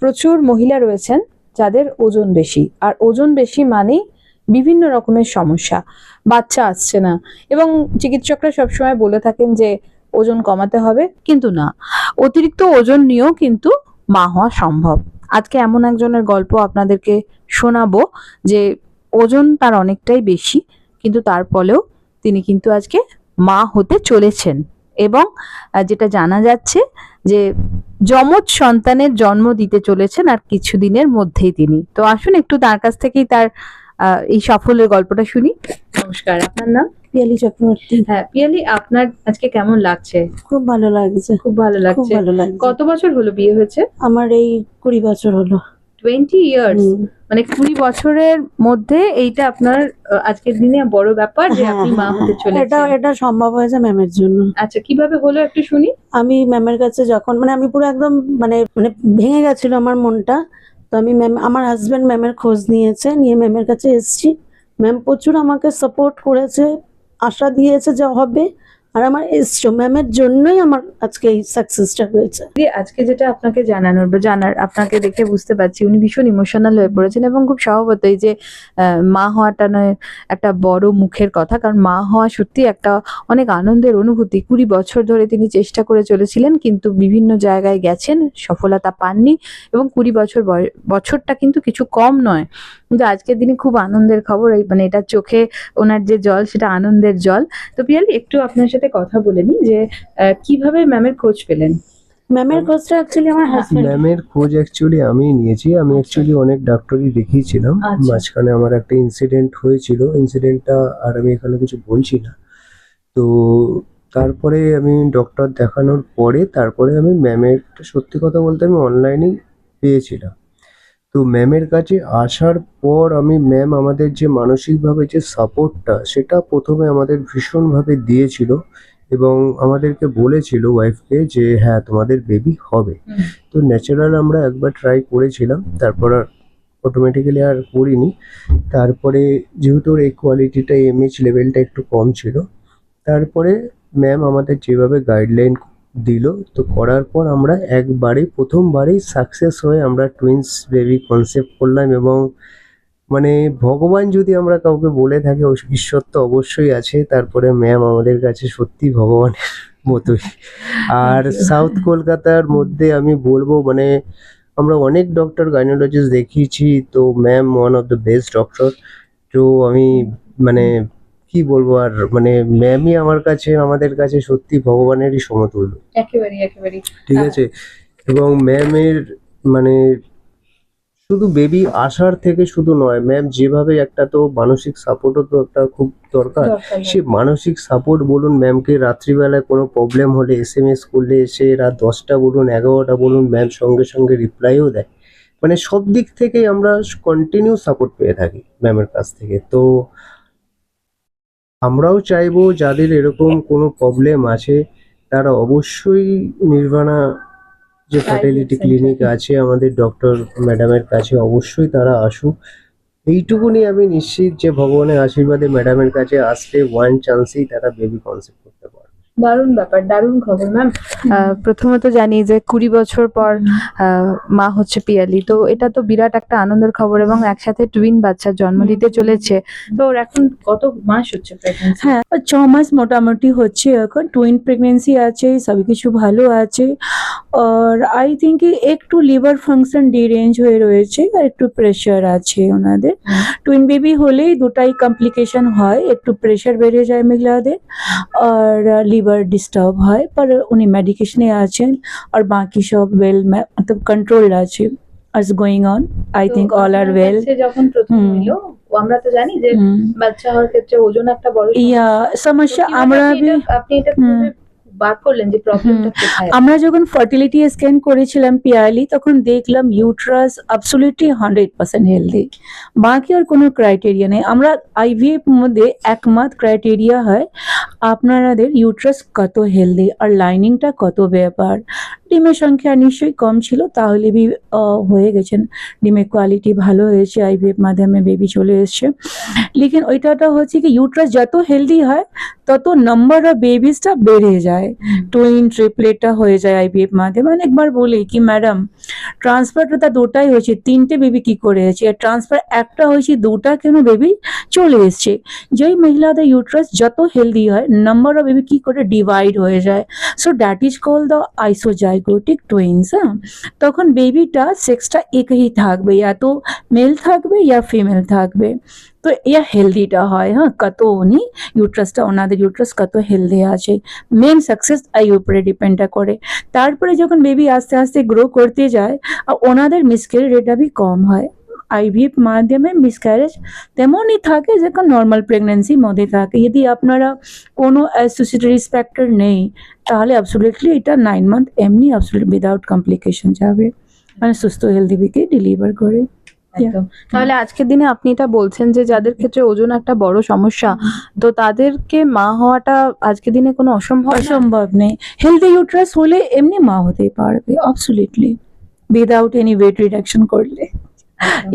প্রচুর মহিলা রয়েছেন যাদের ওজন বেশি। আর ওজন বেশি মানেই বিভিন্ন রকমের সমস্যা। বাচ্চা আসছে না। এবং চিকিৎসকরা সবসময় বলে থাকেন যে, ওজন কমাতে হবে। কিন্তু না। অতিরিক্ত ওজন নিয়েও কিন্তু মা হওয়া সম্ভব। আজকে এমন একজনের গল্প আপনাদেরকে শোনাবো যে, ওজন তার অনেকটাই বেশি, কিন্তু তার ফলেও তিনি কিন্তু আজকে মা হতে চলেছেন। এবং যেটা জানা যাচ্ছে যে যমজ সন্তানের জন্ম দিতে চলেছেন আর কিছুদিনের মধ্যেই তিনি। তো আসুন একটু তার কাছ থেকেই তার এই সাফল্যের গল্পটা শুনি। নমস্কার আপনার নাম? পিয়ালি চক্রবর্তী। হ্যাঁ পিয়ালি আপনার আজকে কেমন লাগছে? খুব ভালো লাগছে। খুব ভালো লাগছে। ভালো লাগছে। কত বছর হলো বিয়ে হয়েছে? আমার এই কুড়ি বছর হলো। Twenty years. মানে কুড়ি বছরের মধ্যে এইটা আপনার আজকের দিনে বড় ব্যাপার যে হ্যাঁ, আপনি মা হ্যাঁ, হতে হ্যাঁ। এটা এটা সম্ভব হয়েছে ম্যামের জন্য। আচ্ছা কীভাবে হলো একটু শুনি? আমি ম্যামের কাছে যখন মানে আমি পুরো একদম মানে মানে ভেঙে গেছিল আমার মনটা। তো আমি ম্যাম আমার হাজবেন্ড ম্যামের খোঁজ নিয়েছে নিয়ে ম্যামের কাছে এসেছি। ম্যাম প্রচুর আমাকে সাপোর্ট করেছে আশা দিয়েছে যে হবে। আর আমার এসছো ম্যামের জন্যই আমার আজকে এই সাকসেসটা হয়েছে। আজকে যেটা আপনাকে জানানোর বা জানার, আপনাকে দেখে বুঝতে পারছি উনি ভীষণ ইমোশনাল হয়ে পড়েছেন এবং খুব স্বভাবতই যে মা হওয়াটা নয়, একটা বড় মুখের কথা। কারণ মা হওয়া সত্যি একটা অনেক আনন্দের অনুভূতি। কুড়ি বছর ধরে তিনি চেষ্টা করে চলেছিলেন, কিন্তু বিভিন্ন জায়গায় গেছেন, সফলতা পাননি এবং কুড়ি বছর বছরটা কিন্তু কিছু কম নয়। কিন্তু আজকের দিনে খুব আনন্দের খবর এই মানে এটা চোখে ওনার যে জল সেটা আনন্দের জল। তো পিয়ালি একটু আপনার সাথে কথা বলে নিই যে কীভাবে ম্যামের খোঁজ পেলেন? ম্যামের খোঁজটা অ্যাকচুয়ালি আমার হাজবেন্ড ম্যামের খোঁজ অ্যাকচুয়ালি আমি নিয়েছি। আমি অ্যাকচুয়ালি অনেক ডাক্তারই দেখিয়েছিলাম। আচ্ছা। মাঝখানে আমার একটা ইনসিডেন্ট হয়েছিল। ইনসিডেন্টটা আর আমি এখানে কিছু বলছি না। তো তারপরে আমি ডক্টর দেখানোর পরে তারপরে আমি ম্যামের সত্যি কথা বলতে আমি অনলাইনেই পেয়েছিলাম। তো ম্যামের কাছে আসার পর আমি ম্যাম আমাদের যে মানসিকভাবে যে সাপোর্টটা সেটা প্রথমে আমাদের ভীষণভাবে দিয়েছিল এবং আমাদেরকে বলেছিল ওয়াইফকে যে হ্যাঁ তোমাদের বেবি হবে। তো ন্যাচারাল আমরা একবার ট্রাই করেছিলাম তারপর আর অটোমেটিক্যালি আর করিনি। তারপরে যেহেতু ওর এই কোয়ালিটিটা এমএইচ লেভেলটা একটু কম ছিল তারপরে ম্যাম আমাদের যেভাবে গাইডলাইন দিল। তো করার পর আমরা একবারেই প্রথমবারেই সাকসেস হয়ে আমরা টুইন্স বেবি কনসেপ্ট করলাম এবং মানে ভগবান যদি আমরা কাউকে বলে থাকি ঈশ্বর তো অবশ্যই আছে তারপরে ম্যাম আমাদের কাছে সত্যি ভগবানের মতোই। আর সাউথ কলকাতার মধ্যে আমি বলব মানে আমরা অনেক ডক্টর গাইনোলজিস্ট দেখিয়েছি তো ma'am one of the best doctor তো আমি মানে কি বলব আর মানে ম্যামই আমার কাছে আমাদের কাছে সত্যি ভগবানেরই সমতুল্য। একেবারে একেবারে ঠিক হ্যাঁ। আছে? এবং ম্যামের মানে শুধু বেবি আসার থেকে শুধু নয় ম্যাম যেভাবে একটা তো মানসিক সাপোর্টও তো একটা খুব দরকার। সে মানসিক সাপোর্ট বলুন ম্যামকে রাত্রিবেলায় কোনো প্রবলেম হলে এস এম এস করলে এসে রাত দশটা বলুন এগারোটা বলুন ম্যাম সঙ্গে সঙ্গে রিপ্লাইও দেয়। মানে সব দিক থেকেই আমরা কন্টিনিউ সাপোর্ট পেয়ে থাকি ম্যামের কাছ থেকে। তো আমরাও চাইব যাদের এরকম কোনো প্রবলেম আছে তারা অবশ্যই নির্বাণা যে ফার্টিলিটি ক্লিনিক আছে আমাদের ডক্টর ম্যাডামের কাছে অবশ্যই তারা আসুক। এইটুকুনি আমি নিশ্চিত যে ভগবানের আশীর্বাদে ম্যাডামের কাছে আসলে ওয়ান চান্সেই তারা বেবি কনসেপ্ট দারুণ ব্যাপার দারুণ খবর ম্যাম প্রথমত জানি যে কুড়ি বছর পর মা হচ্ছে পিয়ালি। তো এটা তো বিরাট একটা আনন্দের খবর এবং একসাথে টুইন বাচ্চা জন্ম দিতে চলেছে। তো ওর এখন কত মাস হচ্ছে হ্যাঁ ছ মাস মোটামুটি হচ্ছে এখন। টুইন প্রেগনেন্সি আছে সব কিছু ভালো আছে। আর আই থিঙ্ক একটু লিভার ফাংশন ডিরেঞ্জ হয়ে রয়েছে আর একটু প্রেশার আছে ওনাদের। টুইন বেবি হলেই দুটাই কমপ্লিকেশন হয় একটু প্রেশার বেড়ে যায় মহিলাদের আর লিভার ডিস্টার্ব হয় পর উনি মেডিকেশনে আছেন আর বাকি সব ওয়েল মতলব কন্ট্রোলড আছে আর going on I think all are well যখন প্রথম। আমরা তো জানি যে। বাচ্চা হওয়ার ক্ষেত্রে ওজন একটা বড়। ইয়া সমস্যা আমরা আপনি এটা- বার করলেন যে প্রবলেমটা কোথায়? আমরা যখন ফার্টিলিটি স্ক্যান করেছিলাম পিআইলি তখন দেখলাম uterus absolutely hundred percent healthy বাকি আর কোনো ক্রাইটেরিয়া নেই। আমরা আইভিএফ মধ্যে একমাত্র ক্রাইটেরিয়া হয় আপনাদের ইউট্রাস কত হেলদি আর লাইনিংটা কত ব্যাপার ডিমের সংখ্যা নিশ্চয়ই কম ছিল তাহলে বি হয়ে গেছেন। ডিমের কোয়ালিটি ভালো হয়েছে আইভিএফ মাধ্যমে বেবি চলে এসছে। লেকিন ওইটাটা হচ্ছে কি ইউট্রাস যত হেলদি হয় তত নাম্বার অফ বেবিসটা বেড়ে যায়। টুইন ট্রিপলেটটা হয়ে যায় আইভিএফ মাধ্যমে অনেকবার বলি কি ম্যাডাম ট্রান্সফারটা তা দুটাই হয়েছে, তিনটে বেবি কি করে হয়েছে আর ট্রান্সফার একটা হয়েছে, দুটা কেন বেবি চলে এসছে? যেই মহিলাদের ইউট্রাস যত হেলদি হয় নাম্বার অফ বেবি কি করে ডিভাইড হয়ে যায়? So that is call the isozygotic twins হ্যাঁ? তখন বেবিটা সেক্সটা একই থাকবে। ইয়া তো মেল থাকবে ইয়া ফিমেল থাকবে। তো ইয়া হেলদিটা হয় হ্যাঁ কত উনি ইউট্রাসটা ওনাদের ইউট্রাস কত হেলদি আছে। মেন সাকসেস আই উপরে ডিপেন্ড করে। তারপরে যখন বেবি আস্তে আস্তে গ্রো করতে যায়, আর ওনাদের মিসক্যারেজ রেটটা বি কম হয়। আইভিএফ মাধ্যমে মিসক্যারেজ তেমনই থাকে যখন নর্মাল প্রেগনেন্সি মধ্যে থাকে। যদি আপনারা কোনো অ্যাসোসিয়েটেড ফ্যাক্টর নেই, তাহলে অ্যাবসোলিউটলি এটা নাইন মান্থ এমনি অ্যাবসোলিউট উইদাউট কমপ্লিকেশন যাবে। মানে সুস্থ হেলদি বিকে ডেলিভার করে। একদম। তাহলে আজকের দিনে আপনি এটা বলছেন যে যাদের ক্ষেত্রে ওজন একটা বড় সমস্যা তো তাদেরকে মা হওয়াটা আজকের দিনে কোনো অসম্ভব? অসম্ভব নেই। হেলদি ইউট্রাস হলে এমনি মা হতে পারবে absolutely without any weight reduction করলে।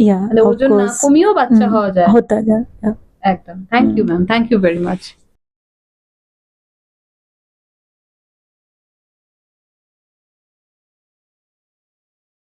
ইয়া ওজন না কমিয়েও বাচ্চা হওয়া যায়। হতা যায় একদম। Thank you ma'am thank you very much